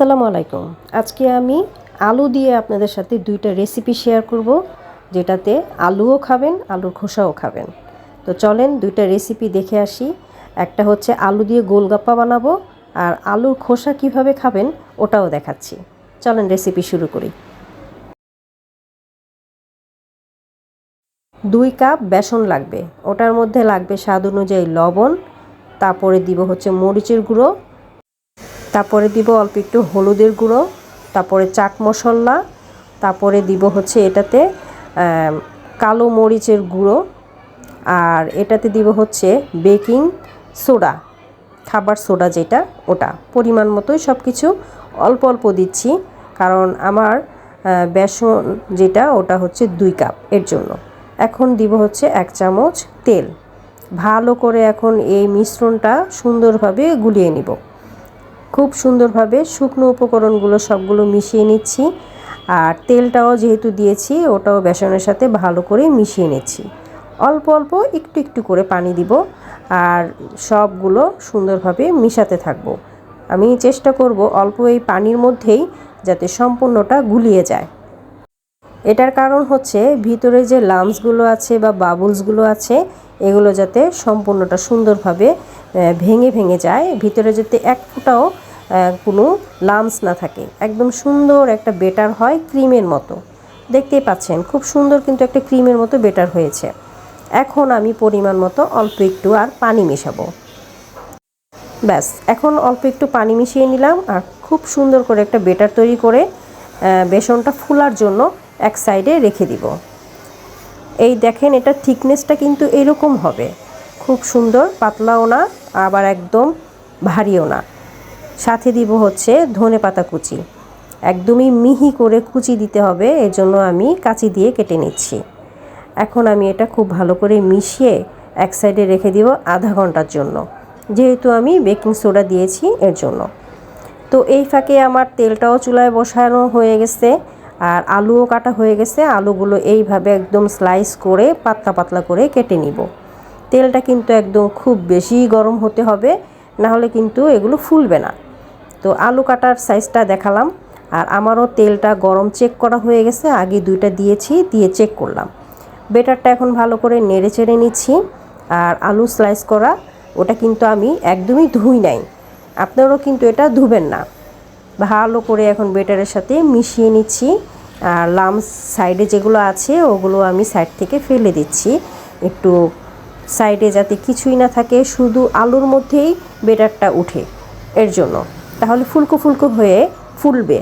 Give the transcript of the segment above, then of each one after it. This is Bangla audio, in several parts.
আসসালামু আলাইকুম। আজকে আমি আলু দিয়ে আপনাদের সাথে দুইটা রেসিপি শেয়ার করব, যেটাতে আলুও খাবেন, আলুর খোসাও খাবেন। তো চলেন দুইটা রেসিপি দেখে আসি। একটা হচ্ছে আলু দিয়ে গোলগাপ্পা বানাবো, আর আলুর খোসা কীভাবে খাবেন ওটাও দেখাচ্ছি। চলেন রেসিপি শুরু করি। দুই কাপ বেসন লাগবে। ওটার মধ্যে লাগবে স্বাদ অনুযায়ী লবণ, তারপরে দিব হচ্ছে মরিচের গুঁড়ো তারপরে দিব অল্প একটু হলুদের গুঁড়ো, তারপরে চাট মশলা, তারপরে দিব হচ্ছে এটাতে কালো মরিচের গুঁড়ো, আর এটাতে দিব হচ্ছে বেকিং সোডা, খাবার সোডা যেটা, ওটা। পরিমাণ মতোই সব কিছু অল্প অল্প দিচ্ছি, কারণ আমার বেসন যেটা, ওটা হচ্ছে দুই কাপ এর জন্য। এখন দিব হচ্ছে এক চামচ তেল। ভালো করে এখন এই মিশ্রণটা সুন্দরভাবে গুলিয়ে নিব। খুব সুন্দরভাবে শুকনো উপকরণগুলো সবগুলো মিশিয়ে নিচ্ছি। আর তেলটাও যেহেতু দিয়েছি, ওটাও বেসনের সাথে ভালো করে মিশিয়ে নিচ্ছি। অল্প অল্প একটু একটু করে পানি দিব আর সবগুলো সুন্দরভাবে মিশাতে থাকব। আমি চেষ্টা করব অল্প এই পানির মধ্যেই যাতে সম্পূর্ণটা গুলিয়ে যায়। এটার কারণ হচ্ছে ভিতরে যে লামসগুলো আছে বা বাবুলসগুলো আছে, এগুলো যাতে সম্পূর্ণটা সুন্দরভাবে ভেঙে ভেঙে যায়। ভিতরে যাতে এক ফোঁটাও কোনো লামস না থাকে। একদম সুন্দর একটা বেটার হয় ক্রিমের মতো। দেখতেই পাচ্ছেন, খুব সুন্দর কিন্তু একটা ক্রিমের মতো বেটার হয়েছে। এখন আমি পরিমাণ মতো অল্প একটু আর পানি মেশাবো। ব্যাস, এখন অল্প একটু পানি মিশিয়ে নিলাম আর খুব সুন্দর করে একটা বেটার তৈরি করে বেসনটা ফুলার জন্য এক সাইডে রেখে দিব। এই দেখেন এটা থিকনেসটা কিন্তু এরকম হবে। খুব সুন্দর, পাতলাও না, আবার একদম ভারীও না। সাথে দিব হচ্ছে ধনে পাতা কুচি। একদমই মিহি করে কুচি দিতে হবে এর জন্য আমি কাঁচি দিয়ে কেটে নিচ্ছি। এখন আমি এটা খুব ভালো করে মিশিয়ে এক সাইডে রেখে দিব আধা ঘণ্টার জন্য। যেহেতু আমি বেকিং সোডা দিয়েছি এর জন্য। তো এই ফাঁকে আমার তেলটাও চুলায় বসানো হয়ে গেছে, আর আলুও কাটা হয়ে গেছে। আলুগুলো এইভাবে একদম স্লাইস করে পাতলা পাতলা করে কেটে নিব। তেলটা কিন্তু একদম খুব বেশি গরম হতে হবে না হলে কিন্তু এগুলো ফুলবে না। তো আলু কাটার সাইজটা দেখালাম। আর আমারও তেলটা গরম চেক করা হয়ে গেছে, আগে দুইটা দিয়েছি, দিয়ে চেক করলাম। বেটারটা এখন ভালো করে নেড়ে চেড়ে নিচ্ছি, আর আলু স্লাইস করা, ওটা কিন্তু আমি একদমই ধুই নাই। আপনারাও কিন্তু এটা ধুবেন না। ভালো করে এখন বেটারের সাথে মিশিয়ে নিচ্ছি, আর লামস সাইডে যেগুলো আছে, ওগুলো আমি সাইড থেকে ফেলে দিচ্ছি। একটু সাইডে যাতে কিছুই না থাকে, শুধু আলুর মধ্যেই বেটারটা উঠে, এর জন্য। তাহলে ফুলকো ফুলকো হয়ে ফুলবে।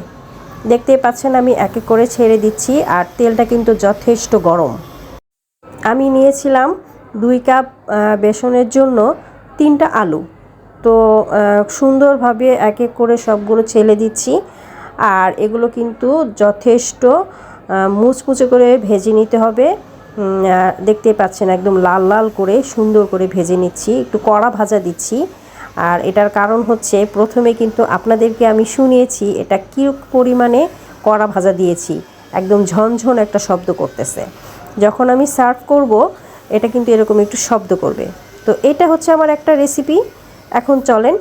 দেখতেই পাচ্ছেন আমি এক এক করে ছেড়ে দিচ্ছি আর তেলটা কিন্তু যথেষ্ট গরম। আমি নিয়েছিলাম দুই কাপ বেসনের জন্য তিনটা আলু। তো সুন্দরভাবে এক এক করে সবগুলো ছেলে দিচ্ছি আর এগুলো কিন্তু যথেষ্ট মুচমুচে করে ভেজে নিতে হবে। দেখতেই পাচ্ছেন একদম লাল লাল করে সুন্দর করে ভেজে নিচ্ছি। একটু কড়া ভাজা দিচ্ছি। আর এটার কারণ হচ্ছে প্রথমে কিন্তু আপনাদেরকে আমি শুনিয়েছি এটা কী পরিমাণে কড়া ভাজা দিয়েছি। একদম ঝনঝন একটা শব্দ করতেছে। যখন আমি সার্ভ করব, এটা কিন্তু এরকম একটু শব্দ করবে। তো এটা হচ্ছে আমার একটা রেসিপি এখন চলেন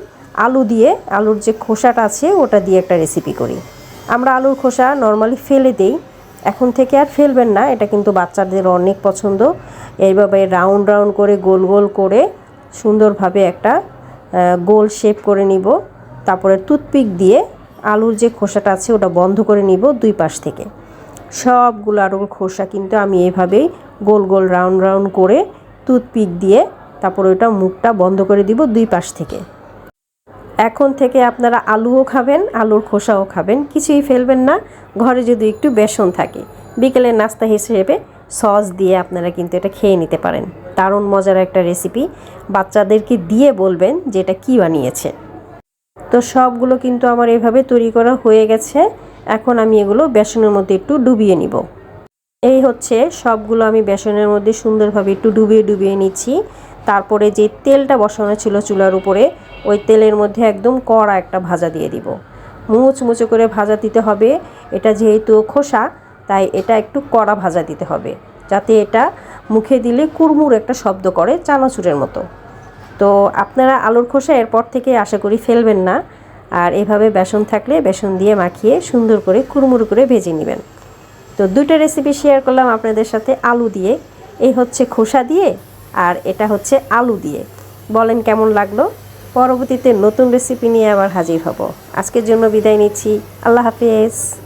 আলু দিয়ে, আলুর যে খোসাটা আছে, ওটা দিয়ে একটা রেসিপি করি। আমরা আলুর খোসা নর্মালি ফেলে দেই। এখন থেকে আর ফেলবেন না, এটা কিন্তু বাচ্চাদের অনেক পছন্দ। এইভাবে রাউন্ড রাউন্ড করে, গোল গোল করে সুন্দরভাবে একটা গোল শেপ করে নিব। তারপরে টুথপিক দিয়ে আলুর যে খোসাটা আছে ওটা বন্ধ করে নিব দুই পাশ থেকে। সবগুলো আলুর খোসা কিন্তু আমি এভাবেই গোল গোল রাউন্ড রাউন্ড করে টুথপিক দিয়ে তারপর ওটা মুখটা বন্ধ করে দিব দুই পাশ থেকে। এখন থেকে আপনারা আলুও খাবেন, আলুর খোসাও খাবেন, কিছুই ফেলবেন না। ঘরে যদি একটু বেসন থাকে, বিকেলের নাস্তা হিসেবে সস দিয়ে আপনারা কিন্তু এটা খেয়ে নিতে পারেন। দারুণ মজার একটা রেসিপি বাচ্চাদেরকে দিয়ে বলবেন যে এটা কী বানিয়েছে। তো সবগুলো কিন্তু আমার এভাবে তৈরি করা হয়ে গেছে। এখন আমি এগুলো বেসনের মধ্যে একটু ডুবিয়ে নিব। এই হচ্ছে সবগুলো আমি বেসনের মধ্যে সুন্দরভাবে একটু ডুবিয়ে ডুবিয়ে নিচ্ছি। তারপরে যে তেলটা বসানো ছিল চুলার উপরে, ওই তেলের মধ্যে একদম কড়া একটা ভাজা দিয়ে দিব। মুচমুচে করে ভাজা দিতে হবে। এটা যেহেতু খোসা, তাই এটা একটু কড়া ভাজা দিতে হবে। যাতে এটা মুখে দিলে কুড়মুড় একটা শব্দ করে চানাচুরের মতো। তো আপনারা আলুর খোসা এরপর থেকে আশা করি ফেলবেন না। আর এভাবে বেসন থাকলে বেসন দিয়ে মাখিয়ে সুন্দর করে কুরমুরু করে ভেজে নেবেন। তো দুটো রেসিপি শেয়ার করলাম আপনাদের সাথে আলু দিয়ে। এই হচ্ছে খোসা দিয়ে আর এটা হচ্ছে আলু দিয়ে। বলেন কেমন লাগল? পরবর্তীতে নতুন রেসিপি নিয়ে আবার হাজির হব। আজকের জন্য বিদায় নিচ্ছি। আল্লাহ হাফেজ।